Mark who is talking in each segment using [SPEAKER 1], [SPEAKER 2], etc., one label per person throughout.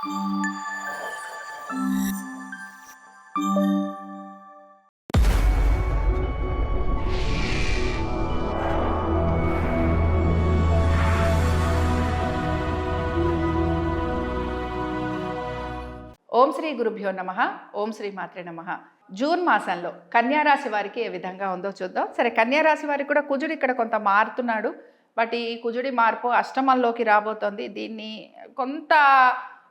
[SPEAKER 1] ఓం శ్రీ గురుభ్యో నమ. ఓం శ్రీ మాత్రే నమ. జూన్ మాసంలో కన్యారాశి వారికి ఏ విధంగా ఉందో చూద్దాం. సరే కన్యారాశి వారికి కూడా కుజుడు ఇక్కడ కొంత మారుతున్నాడు. బట్ ఈ కుజుడి మార్పు అష్టమంలోకి రాబోతోంది. దీన్ని కొంత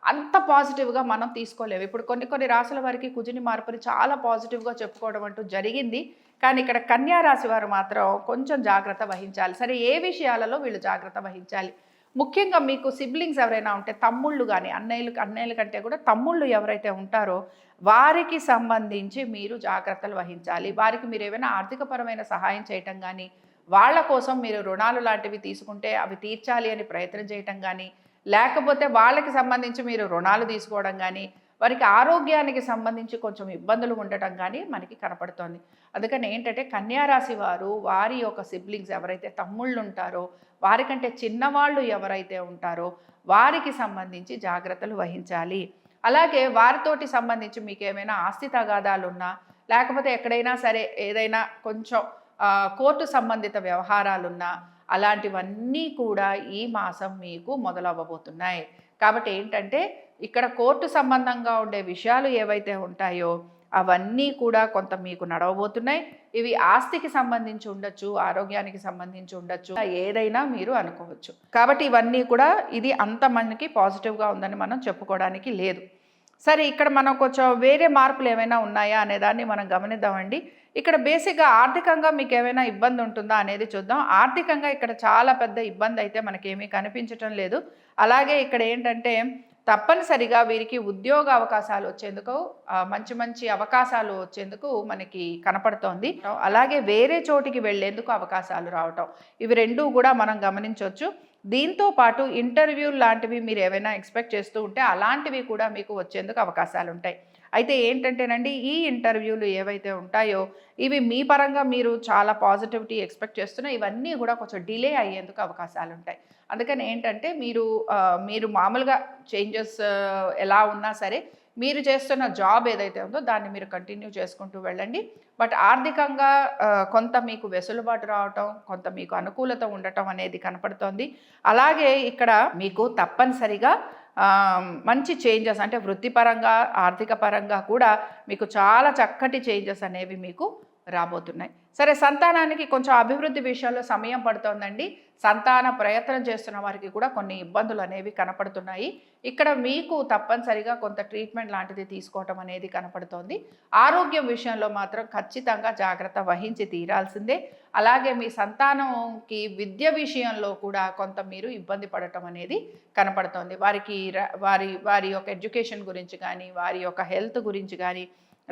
[SPEAKER 1] అంత పాజిటివ్గా మనం తీసుకోలేము. ఇప్పుడు కొన్ని కొన్ని రాశుల వారికి కుజుని మార్పుని చాలా పాజిటివ్గా చెప్పుకోవడం అంటూ జరిగింది. కానీ ఇక్కడ కన్యా రాశి వారు మాత్రం కొంచెం జాగ్రత్త వహించాలి. సరే ఏ విషయాలలో వీళ్ళు జాగ్రత్త వహించాలి? ముఖ్యంగా మీకు సిబ్లింగ్స్ ఎవరైనా ఉంటే తమ్ముళ్ళు కానీ అన్నయ్యలు అన్నయ్యల కంటే కూడా తమ్ముళ్ళు ఎవరైతే ఉంటారో వారికి సంబంధించి మీరు జాగ్రత్తలు వహించాలి. వారికి మీరు ఏమైనా ఆర్థికపరమైన సహాయం చేయటం కానీ వాళ్ళ కోసం మీరు రుణాలు లాంటివి తీసుకుంటే అవి తీర్చాలి అని ప్రయత్నం చేయటం కానీ లేకపోతే వాళ్ళకి సంబంధించి మీరు రుణాలు తీసుకోవడం కానీ వారికి ఆరోగ్యానికి సంబంధించి కొంచెం ఇబ్బందులు ఉండటం కానీ మనకి కనపడుతోంది. అందుకని ఏంటంటే కన్యారాశి వారు వారి యొక్క సిబ్లింగ్స్ ఎవరైతే తమ్ముళ్ళు ఉంటారో వారికంటే చిన్నవాళ్ళు ఎవరైతే ఉంటారో వారికి సంబంధించి జాగ్రత్తలు వహించాలి. అలాగే వారితోటి సంబంధించి మీకు ఏమైనా ఆస్తి తగాదాలు ఉన్నా లేకపోతే ఎక్కడైనా సరే ఏదైనా కొంచెం కోర్టు సంబంధిత వ్యవహారాలున్నా అలాంటివన్నీ కూడా ఈ మాసం మీకు మొదలవ్వబోతున్నాయి. కాబట్టి ఏంటంటే ఇక్కడ కోర్టు సంబంధంగా ఉండే విషయాలు ఏవైతే ఉంటాయో అవన్నీ కూడా కొంత మీకు నడవబోతున్నాయి. ఇవి ఆస్తికి సంబంధించి ఉండొచ్చు ఆరోగ్యానికి సంబంధించి ఉండొచ్చు ఏదైనా మీరు అనుకోవచ్చు. కాబట్టి ఇవన్నీ కూడా ఇది అంత మనకి పాజిటివ్గా ఉందని మనం చెప్పుకోవడానికి లేదు. సరే ఇక్కడ మనం కొంచెం వేరే మార్పులు ఏమైనా ఉన్నాయా అనే దాన్ని మనం గమనిద్దామండి. ఇక్కడ బేసిక్గా ఆర్థికంగా మీకు ఏమైనా ఇబ్బంది ఉంటుందా అనేది చూద్దాం. ఆర్థికంగా ఇక్కడ చాలా పెద్ద ఇబ్బంది అయితే మనకేమీ కనిపించటం లేదు. అలాగే ఇక్కడ ఏంటంటే తప్పనిసరిగా వీరికి ఉద్యోగ అవకాశాలు వచ్చేందుకు మంచి మంచి అవకాశాలు వచ్చేందుకు మనకి కనపడుతోంది. అలాగే వేరే చోటికి వెళ్ళేందుకు అవకాశాలు రావటం. ఇవి రెండూ కూడా మనం గమనించవచ్చు దీంతో పాటు ఇంటర్వ్యూ లాంటివి మీరు ఏమైనా ఎక్స్పెక్ట్ చేస్తూ ఉంటే అలాంటివి కూడా మీకు వచ్చేందుకు అవకాశాలు ఉంటాయి అయితే ఏంటంటేనండి ఈ ఇంటర్వ్యూలు ఏవైతే ఉంటాయో ఇవి మీ పరంగా మీరు చాలా పాజిటివిటీ ఎక్స్పెక్ట్ చేస్తున్నా ఇవన్నీ కూడా కొంచెం డిలే అయ్యేందుకు అవకాశాలు ఉంటాయి అందుకని ఏంటంటే మీరు మీరు మామూలుగా చేంజెస్ ఎలా ఉన్నా సరే మీరు చేస్తున్న జాబ్ ఏదైతే ఉందో దాన్ని మీరు కంటిన్యూ చేసుకుంటూ వెళ్ళండి. బట్ ఆర్థికంగా కొంత మీకు వెసులుబాటు రావటం కొంత మీకు అనుకూలత ఉండటం అనేది కనపడుతోంది. అలాగే ఇక్కడ మీకు తప్పనిసరిగా మంచి చేంజెస్ అంటే వృత్తిపరంగా ఆర్థిక పరంగా కూడా మీకు చాలా చక్కటి చేంజెస్ అనేవి మీకు రాబోతున్నాయి. సరే సంతానానికి కొంచెం అభివృద్ధి విషయంలో సమయం పడుతోందండి. సంతాన ప్రయత్నం చేస్తున్న వారికి కూడా కొన్ని ఇబ్బందులు అనేవి కనపడుతున్నాయి. ఇక్కడ మీకు తప్పనిసరిగా కొంత ట్రీట్మెంట్ లాంటిది తీసుకోవటం అనేది కనపడుతోంది. ఆరోగ్యం విషయంలో మాత్రం ఖచ్చితంగా జాగ్రత్త వహించి తీరాల్సిందే. అలాగే మీ సంతానంకి విద్య విషయంలో కూడా కొంత మీరు ఇబ్బంది పడటం అనేది కనపడుతోంది. వారికి వారి వారి యొక్క ఎడ్యుకేషన్ గురించి కానీ వారి యొక్క హెల్త్ గురించి కానీ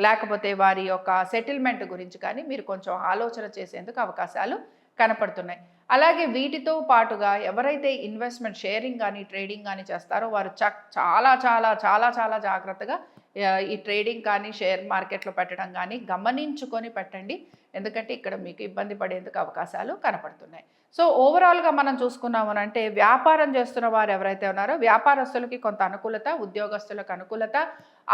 [SPEAKER 1] లేకపోతే వారి యొక్క సెటిల్మెంట్ గురించి కానీ మీరు కొంచెం ఆలోచన చేసేందుకు అవకాశాలు కనపడుతున్నాయి. అలాగే వీటితో పాటుగా ఎవరైతే ఇన్వెస్ట్మెంట్ షేరింగ్ కానీ ట్రేడింగ్ కానీ చేస్తారో వారు చక్ చాలా చాలా చాలా చాలా జాగ్రత్తగా ఈ ట్రేడింగ్ కానీ షేర్ మార్కెట్లో పెట్టడం కానీ గమనించుకొని పెట్టండి. ఎందుకంటే ఇక్కడ మీకు ఇబ్బంది పడేందుకు అవకాశాలు కనపడుతున్నాయి. సో ఓవరాల్గా మనం చూసుకున్నామని అంటే వ్యాపారం చేస్తున్న వారు ఎవరైతే ఉన్నారో వ్యాపారస్తులకి కొంత అనుకూలత ఉద్యోగస్తులకు అనుకూలత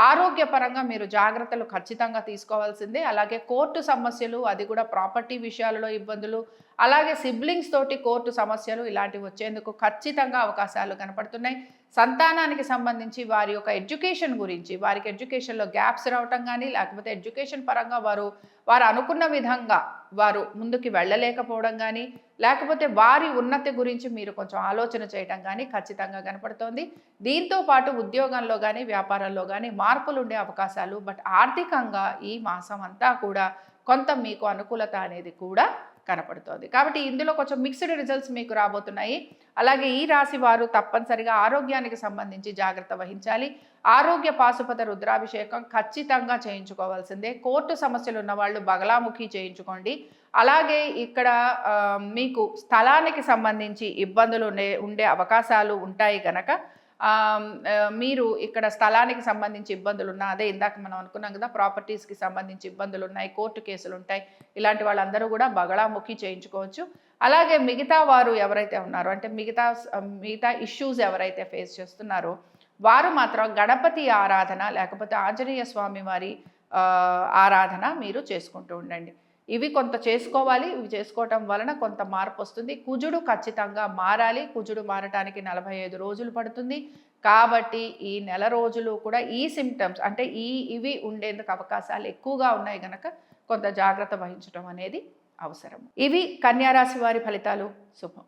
[SPEAKER 1] ఆరోగ్యపరంగా మీరు జాగ్రత్తలు ఖచ్చితంగా తీసుకోవాల్సిందే. అలాగే కోర్టు సమస్యలు అది కూడా ప్రాపర్టీ విషయాలలో ఇబ్బందులు అలాగే సిబ్లింగ్స్ తోటి కోర్టు సమస్యలు ఇలాంటివి వచ్చేందుకు ఖచ్చితంగా అవకాశాలు కనపడుతున్నాయి. సంతానానికి సంబంధించి వారి యొక్క ఎడ్యుకేషన్ గురించి వారికి ఎడ్యుకేషన్లో గ్యాప్స్ రావటం కానీ లేకపోతే ఎడ్యుకేషన్ పరంగా వారు వారు అనుకున్న విధంగా వారు ముందుకి వెళ్ళలేకపోవడం కానీ లేకపోతే వారి ఉన్నతి గురించి మీరు కొంచెం ఆలోచన చేయడం కానీ ఖచ్చితంగా కనపడుతోంది. దీంతో పాటు ఉద్యోగంలో కానీ వ్యాపారంలో కానీ మార్పులు ఉండే అవకాశాలు బట్ ఆర్థికంగా ఈ మాసం అంతా కూడా కొంత మీకు అనుకూలత అనేది కూడా కనపడుతోంది. కాబట్టి ఇందులో కొంచెం మిక్స్డ్ రిజల్ట్స్ మీకు రాబోతున్నాయి. అలాగే ఈ రాశి వారు తప్పనిసరిగా ఆరోగ్యానికి సంబంధించి జాగ్రత్త వహించాలి. ఆరోగ్య పాశుపత రుద్రాభిషేకం ఖచ్చితంగా చేయించుకోవాల్సిందే. కోర్టు సమస్యలు ఉన్న వాళ్ళు బగలాముఖి చేయించుకోండి. అలాగే ఇక్కడ మీకు స్థలానికి సంబంధించి ఇబ్బందులు ఉండే ఉండే అవకాశాలు ఉంటాయి కనుక మీరు ఇక్కడ స్థలానికి సంబంధించి ఇబ్బందులు ఉన్నా అదే ఇందాక మనం అనుకున్నాం కదా ప్రాపర్టీస్కి సంబంధించి ఇబ్బందులు ఉన్నాయి కోర్టు కేసులు ఉంటాయి ఇలాంటి వాళ్ళందరూ కూడా బగళాముఖి చేయించుకోవచ్చు. అలాగే మిగతా వారు ఎవరైతే ఉన్నారో అంటే మిగతా మిగతా ఇష్యూస్ ఎవరైతే ఫేస్ చేస్తున్నారో వారు మాత్రం గణపతి ఆరాధన లేకపోతే ఆంజనేయ స్వామి వారి ఆరాధన మీరు చేసుకుంటూ ఉండండి. ఇవి కొంత చేసుకోవాలి ఇవి చేసుకోవటం వలన కొంత మార్పు వస్తుంది. కుజుడు ఖచ్చితంగా మారాలి. కుజుడు మారటానికి నలభై ఐదు రోజులు పడుతుంది. కాబట్టి ఈ నెల రోజులు కూడా ఈ సిమ్టమ్స్ అంటే ఈ ఇవి ఉండేందుకు అవకాశాలు ఎక్కువగా ఉన్నాయి కనుక కొంత జాగ్రత్త వహించడం అనేది అవసరం. ఇవి కన్యారాశి వారి ఫలితాలు. శుభం.